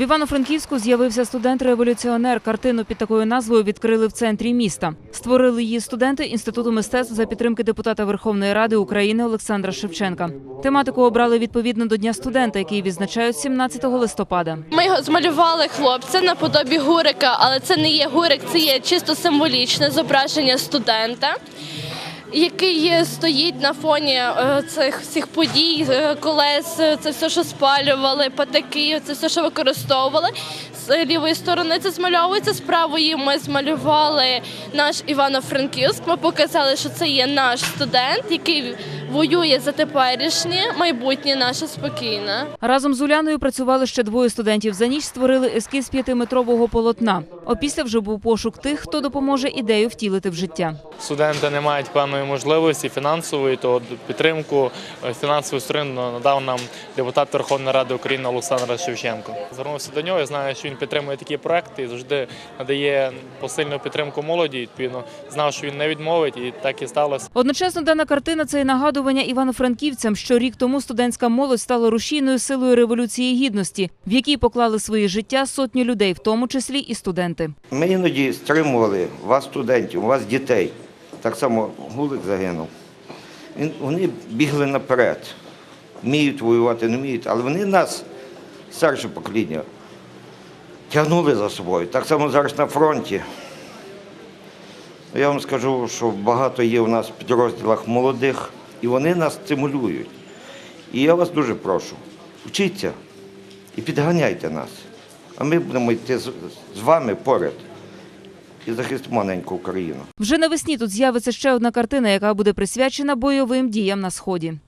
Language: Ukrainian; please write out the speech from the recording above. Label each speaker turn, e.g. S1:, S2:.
S1: В Івано-Франківську з'явився студент-революціонер. Картину під такою назвою відкрили в центрі міста. Створили її студенти Інституту мистецтв за підтримки депутата Верховної Ради України Олександра Шевченка. Тематику обрали відповідно до Дня студента, який відзначають 17 листопада.
S2: Ми його змалювали хлопця наподобі гурика, але це не є гурик, це є чисто символічне зображення студента. Який стоїть на фоні е, цих всіх подій, е, колес, е, це все, що спалювали, патаки, це все, що використовували. З лівої сторони це змальовується, з правої ми змалювали наш Івано-Франківськ. Ми показали, що це є наш студент, який воює за теперішнє майбутнє наше спокійне.
S1: Разом з Уляною працювали ще двоє студентів. За ніч створили ескіз п'ятиметрового полотна. Опісля вже був пошук тих, хто допоможе ідею втілити в життя.
S3: студенти не мають певної можливості фінансової, то підтримку е, фінансову сторону надав нам депутат Верховної Ради України Олександр Шевченко. Звернувся до нього. Я знаю, що він підтримує такі проекти і завжди надає посильну підтримку молоді. Відповідно, знав, що він не відмовить, і так і сталося.
S1: Одночасно дана картина це і нагадування івано-франківцям, що рік тому студентська молодь стала рушійною силою революції гідності, в якій поклали свої життя сотні людей, в тому числі і студенти.
S4: Ми іноді стримували вас, студентів, вас, дітей. Так само Гулик загинув. Вони бігли наперед. Вміють воювати, не вміють, але вони нас, старше покоління, тягнули за собою. Так само зараз на фронті. Я вам скажу, що багато є у нас в підрозділах молодих, і вони нас стимулюють. І я вас дуже прошу, вчіться і підганяйте нас. А ми будемо йти з, вами поряд і захистимо неньку Україну.
S1: Вже навесні тут з'явиться ще одна картина, яка буде присвячена бойовим діям на сході.